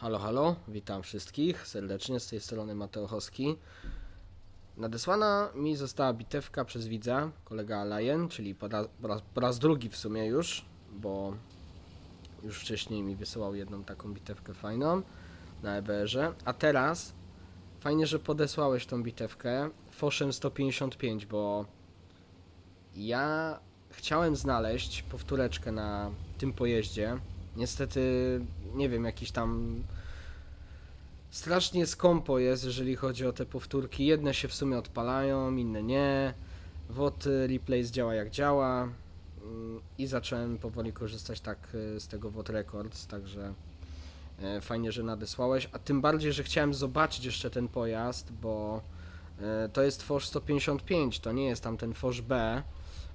Halo, halo, witam wszystkich serdecznie, z tej strony Mateo Hoski. Nadesłana mi została bitewka przez widza, kolega Lion, czyli po raz, po raz, po raz drugi w sumie już, bo już wcześniej mi wysyłał jedną taką bitewkę fajną na EBR-ze, a teraz fajnie, że podesłałeś tą bitewkę Foszem 155, bo ja chciałem znaleźć powtóreczkę na tym pojeździe. Niestety, nie wiem, jakiś tam strasznie skąpo jest, jeżeli chodzi o te powtórki. Jedne się w sumie odpalają, inne nie. WOT Replays działa jak działa. Mm, I zacząłem powoli korzystać tak y, z tego WOT Records, także e, fajnie, że nadesłałeś. A tym bardziej, że chciałem zobaczyć jeszcze ten pojazd, bo e, to jest Foch 155, to nie jest tam ten Foch B,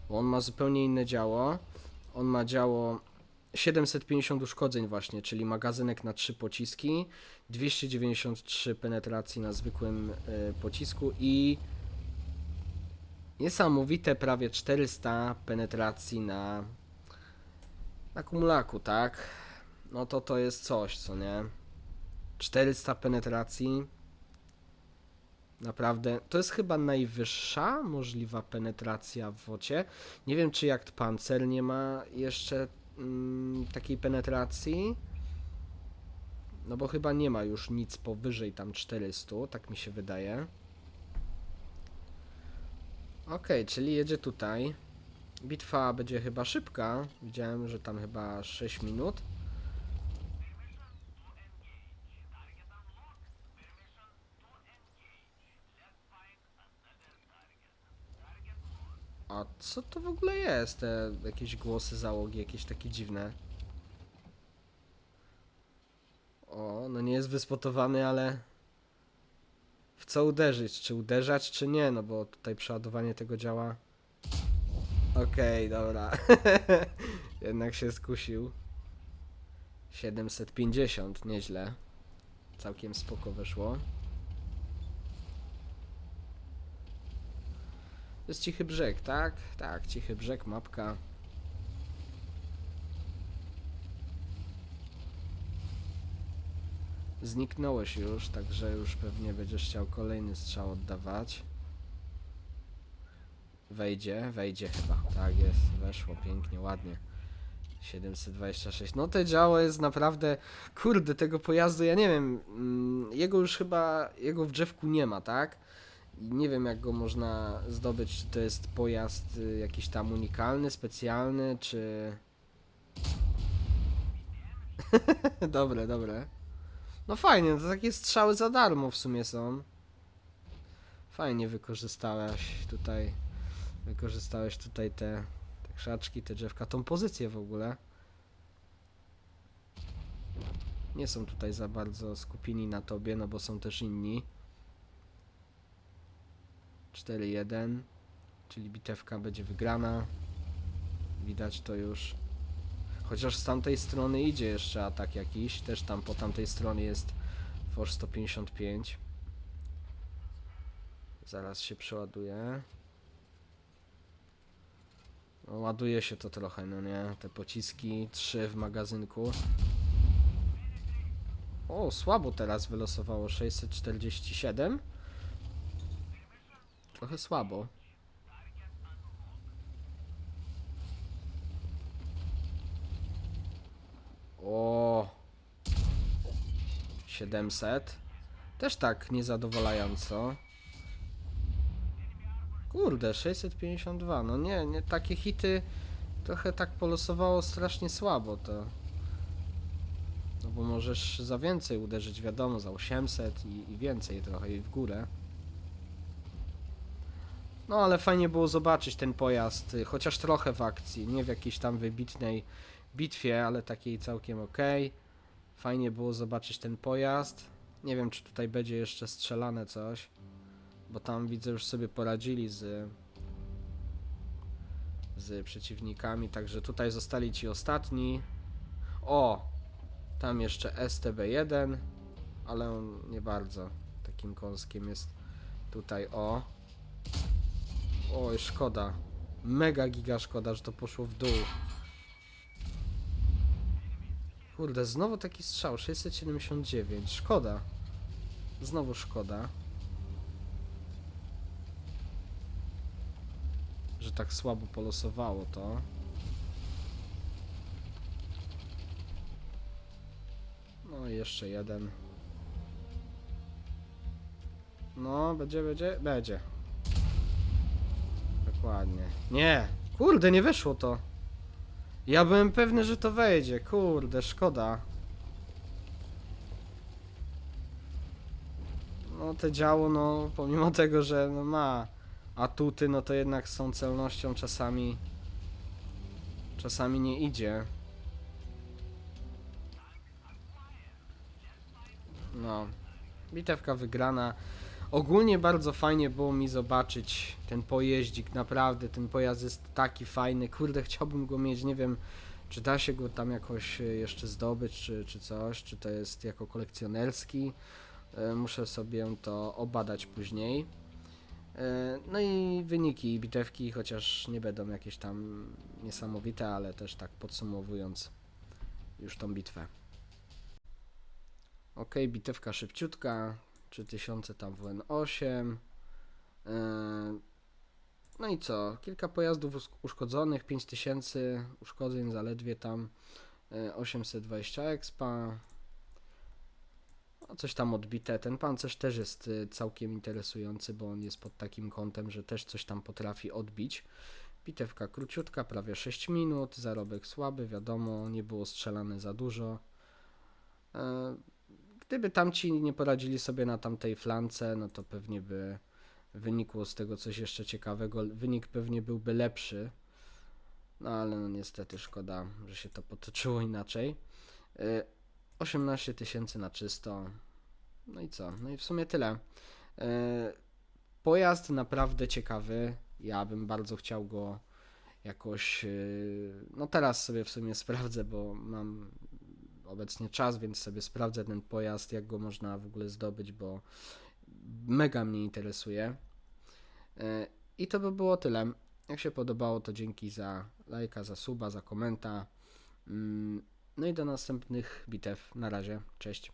bo on ma zupełnie inne działo. On ma działo 750 uszkodzeń właśnie, czyli magazynek na 3 pociski, 293 penetracji na zwykłym y, pocisku i niesamowite prawie 400 penetracji na na kumulaku, tak? No to to jest coś, co nie? 400 penetracji. Naprawdę, to jest chyba najwyższa możliwa penetracja w wocie. Nie wiem, czy jak pancer nie ma jeszcze mm, takiej penetracji. No bo chyba nie ma już nic powyżej tam 400, tak mi się wydaje. Okej, czyli jedzie tutaj. Bitwa będzie chyba szybka. Widziałem, że tam chyba 6 minut. A co to w ogóle jest? Te jakieś głosy załogi, jakieś takie dziwne. O, no nie jest wyspotowany, ale w co uderzyć? Czy uderzać, czy nie? No bo tutaj przeładowanie tego działa. Okej, dobra. Jednak się skusił. 750, nieźle. Całkiem spoko wyszło. To jest Cichy Brzeg, tak? Tak, Cichy Brzeg, mapka. Zniknąłeś już, także już pewnie będziesz chciał kolejny strzał oddawać. Wejdzie, wejdzie chyba. Tak jest, weszło pięknie, ładnie. 726. No te działo jest naprawdę. Kurde, tego pojazdu, ja nie wiem. mm, Jego już chyba. Jego w drzewku nie ma, tak? I nie wiem, jak go można zdobyć. Czy to jest pojazd y, jakiś tam unikalny, specjalny, czy. dobre, dobre. No fajnie, to takie strzały za darmo w sumie są. Fajnie wykorzystałeś tutaj. Wykorzystałeś tutaj te, te krzaczki, te drzewka, tą pozycję w ogóle. Nie są tutaj za bardzo skupieni na tobie, no bo są też inni. 4-1, czyli bitewka będzie wygrana. Widać to już. Chociaż z tamtej strony idzie jeszcze atak jakiś, też tam po tamtej stronie jest Force 155. Zaraz się przeładuje. No, ładuje się to trochę, no nie? Te pociski, trzy w magazynku. O, słabo teraz wylosowało 647. Trochę słabo. O. 700. Też tak niezadowalająco. Kurde, 652. No nie, nie takie hity trochę tak polosowało strasznie słabo to. No bo możesz za więcej uderzyć, wiadomo, za 800 i, i więcej trochę i w górę. No ale fajnie było zobaczyć ten pojazd, y, chociaż trochę w akcji, nie w jakiejś tam wybitnej bitwie, ale takiej całkiem ok. Fajnie było zobaczyć ten pojazd. Nie wiem, czy tutaj będzie jeszcze strzelane coś, bo tam widzę już sobie poradzili z z przeciwnikami, także tutaj zostali ci ostatni. O, tam jeszcze STB1, ale on nie bardzo takim kąskiem jest tutaj o. Oj, szkoda. Mega giga szkoda, że to poszło w dół. Kurde, znowu taki strzał, 679, szkoda. Znowu szkoda. Że tak słabo polosowało to. No i jeszcze jeden. No, będzie, będzie, będzie. Dokładnie. Nie! Kurde, nie wyszło to. Ja byłem pewny, że to wejdzie. Kurde, szkoda. No te działo, no pomimo tego, że no, ma atuty, no to jednak tą celnością czasami czasami nie idzie. No. Bitewka wygrana. Ogólnie bardzo fajnie było mi zobaczyć ten pojeździk, naprawdę ten pojazd jest taki fajny, kurde chciałbym go mieć, nie wiem czy da się go tam jakoś e, jeszcze zdobyć, czy, czy coś, czy to jest jako kolekcjonerski, E, muszę sobie to obadać później. E, No i wyniki bitewki, chociaż nie będą jakieś tam niesamowite, ale też tak podsumowując już tą bitwę. Ok, bitewka szybciutka, 3000 tam WN8. Yy, No i co? Kilka pojazdów us- uszkodzonych, 5000 uszkodzeń zaledwie tam, yy, 820 expa. No, coś tam odbite. Ten pancerz też jest yy, całkiem interesujący, bo on jest pod takim kątem, że też coś tam potrafi odbić. Bitewka króciutka, prawie 6 minut, zarobek słaby, wiadomo, nie było strzelane za dużo. Gdyby tamci nie poradzili sobie na tamtej flance, no to pewnie by wynikło z tego coś jeszcze ciekawego. Wynik pewnie byłby lepszy. No ale no niestety szkoda, że się to potoczyło inaczej. Y, 18 tysięcy na czysto. No i co? No i w sumie tyle. Y, Pojazd naprawdę ciekawy. Ja bym bardzo chciał go jakoś. y, No teraz sobie w sumie sprawdzę, bo mam obecnie czas, więc sobie sprawdzę ten pojazd, jak go można w ogóle zdobyć, bo mega mnie interesuje. E, I to by było tyle. Jak się podobało, to dzięki za lajka, za suba, za komenta. Mm, No i do następnych bitew. Na razie. Cześć.